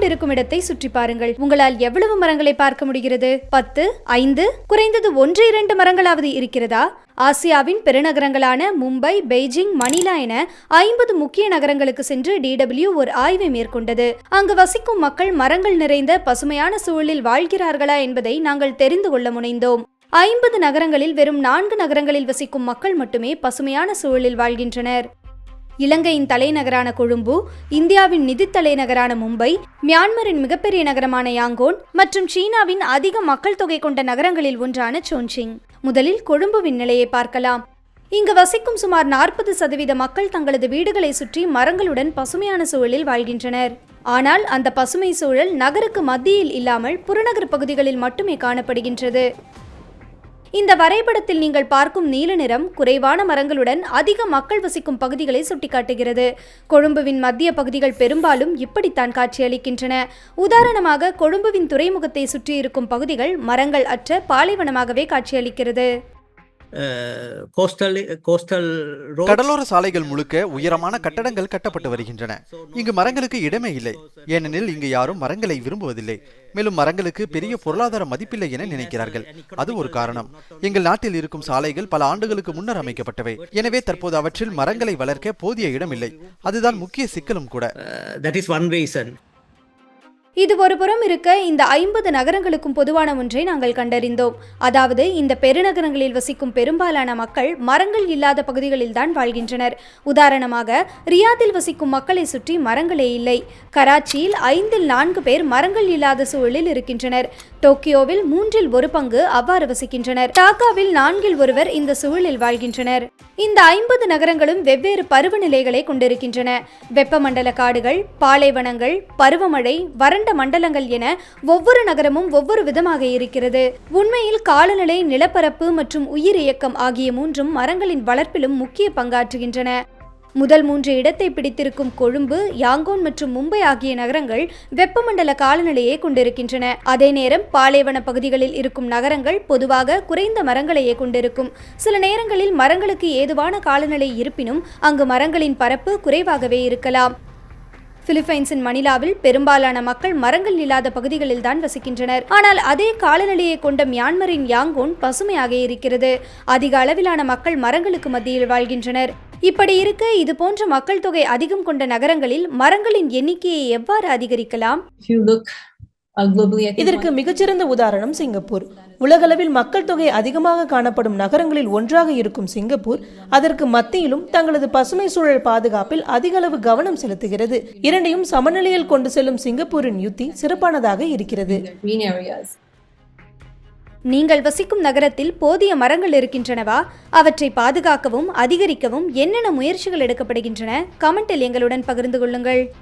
கொண்டிருக்கும் இடத்தை சுற்றி பாருங்கள். உங்களால் எவ்வளவு மரங்களை பார்க்க முடிகிறது? பத்து ஐந்து குறைந்தது ஒன்று இரண்டு மரங்களாவது இருக்கிறதா? ஆசியாவின் பெருநகரங்களான மும்பை பெய்ஜிங் மணிலா என ஐம்பது முக்கிய நகரங்களுக்கு சென்று டிடபிள்யூ ஒரு ஆய்வை மேற்கொண்டது. அங்கு வசிக்கும் மக்கள் மரங்கள் நிறைந்த பசுமையான சூழலில் வாழ்கிறார்களா என்பதை நாங்கள் தெரிந்து கொள்ள முனைந்தோம். ஐம்பது நகரங்களில் வெறும் நான்கு நகரங்களில் வசிக்கும் மக்கள் மட்டுமே பசுமையான சூழலில் வாழ்கின்றனர். இலங்கையின் தலைநகரான கொழும்பு இந்தியாவின் நிதி தலைநகரான மும்பை மியான்மரின் மிகப்பெரிய நகரமான யாங்கோன் மற்றும் சீனாவின் அதிக மக்கள் தொகை கொண்ட நகரங்களில் ஒன்றான சோன்சிங் முதலில் கொழும்புவின் நிலையை பார்க்கலாம். இங்கு வசிக்கும் சுமார் நாற்பது சதவீத மக்கள் தங்களது வீடுகளை சுற்றி மரங்களுடன் பசுமையான சூழலில் வாழ்கின்றனர். ஆனால் அந்த பசுமை சூழல் நகருக்கு மத்தியில் இல்லாமல் புறநகர் பகுதிகளில் மட்டுமே காணப்படுகின்றது. இந்த வரைபடத்தில் நீங்கள் பார்க்கும் நீல நிறம் குறைவான மரங்களுடன் அதிக மக்கள் வசிக்கும் பகுதிகளை சுட்டிக்காட்டுகிறது. கொழும்புவின் மத்திய பகுதிகள் பெரும்பாலும் இப்படித்தான் காட்சியளிக்கின்றன. உதாரணமாக கொழும்புவின் துறைமுகத்தை சுற்றியிருக்கும் பகுதிகள் மரங்கள் அற்ற பாலைவனமாகவே காட்சியளிக்கிறது. கோஸ்டல் கோஸ்டல் கடலோர சாலைகள் முழுக்க உயரமான கட்டடங்கள் கட்டப்பட்டு வருகின்றன. இங்கு மரங்களுக்கு இடமே இல்லை. ஏனெனில் இங்கு யாரும் மரங்களை விரும்புவதில்லை. மேலும் மரங்களுக்கு பெரிய பொருளாதார மதிப்பில்லை என நினைக்கிறார்கள். அது ஒரு காரணம். எங்கள் நாட்டில் இருக்கும் சாலைகள் பல ஆண்டுகளுக்கு முன்னர் அமைக்கப்பட்டவை. எனவே தற்போது அவற்றில் மரங்களை வளர்க்க போதிய இடமில்லை. அதுதான் முக்கிய சிக்கலும் கூட. தட் இஸ் ஒன் ரீசன் இது ஒருபுறம் இருக்க இந்த ஐம்பது நகரங்களுக்கும் பொதுவான ஒன்றை நாங்கள் கண்டறிந்தோம். அதாவது இந்த பெருநகரங்களில் வசிக்கும் பெரும்பாலான மக்கள் மரங்கள் இல்லாத பகுதிகளில் தான் வாழ்கின்றனர். உதாரணமாக ரியாத்தில் வசிக்கும் மக்களை சுற்றி மரங்களே இல்லை. கராச்சியில் ஐந்தில் நான்கு பேர் மரங்கள் இல்லாத சூழலில் இருக்கின்றனர். டோக்கியோவில் மூன்றில் ஒரு பங்கு அவ்வாறு வசிக்கின்றனர். டாக்காவில் நான்கில் ஒருவர் இந்த சூழலில் வாழ்கின்றனர். இந்த ஐம்பது நகரங்களும் வெவ்வேறு பருவநிலைகளை கொண்டிருக்கின்றன. வெப்பமண்டல காடுகள் பாலைவனங்கள் பருவமழை வறண்ட மண்டலங்கள் என ஒவ்வொரு நகரமும் ஒவ்வொரு விதமாக இருக்கிறது. உண்மையில் காலநிலை நிலப்பரப்பு மற்றும் உயிர் இயக்கம் ஆகிய மூன்றும் மரங்களின் வளர்ப்பிலும் முக்கிய பங்காற்றுகின்றன. முதல் மூன்று இடத்தை பிடித்திருக்கும் கொழும்பு யாங்கோன் மற்றும் மும்பை ஆகிய நகரங்கள் வெப்பமண்டல காலநிலையை கொண்டிருக்கின்றன. அதே நேரம் பாலைவன பகுதிகளில் இருக்கும் நகரங்கள் பொதுவாக குறைந்த மரங்களையே கொண்டிருக்கும். சில நேரங்களில் மரங்களுக்கு ஏதுவான காலநிலை இருப்பினும் அங்கு மரங்களின் பரப்பு குறைவாகவே இருக்கலாம். பிலிப்பைன்ஸின் மணிலாவில் பெரும்பாலான மக்கள் மரங்கள் இல்லாத பகுதிகளில் தான் வசிக்கின்றனர். ஆனால் அதே காலநிலையை கொண்ட மியான்மரின் யாங்கோன் பசுமையாக இருக்கிறது. அதிக அளவிலான மக்கள் மரங்களுக்கு மத்தியில் வாழ்கின்றனர். இப்படி இருக்க இது போன்ற மக்கள் தொகை அதிகம் கொண்ட நகரங்களில் மரங்களின் எண்ணிக்கையை எவ்வாறு அதிகரிக்கலாம்? If you look uh, இதற்கு மிகச்சிறந்த உதாரணம் சிங்கப்பூர். உலகளவில் மக்கள் தொகை அதிகமாக காணப்படும் நகரங்களில் ஒன்றாக இருக்கும் சிங்கப்பூர் அதற்கு மத்தியிலும் தங்களது பசுமை சூழல் பாதுகாப்பில் அதிக அளவு கவனம் செலுத்துகிறது. இரண்டையும் சமநிலையில் கொண்டு செல்லும் சிங்கப்பூரின் யுத்தி சிறப்பானதாக இருக்கிறது. The green areas. நீங்கள் வசிக்கும் நகரத்தில் போதிய மரங்கள் இருக்கின்றனவா? அவற்றை பாதுகாக்கவும் அதிகரிக்கவும் என்னென்ன முயற்சிகள் எடுக்கப்படுகின்றன? கமெண்டில் எங்களுடன் பகிர்ந்து கொள்ளுங்கள்.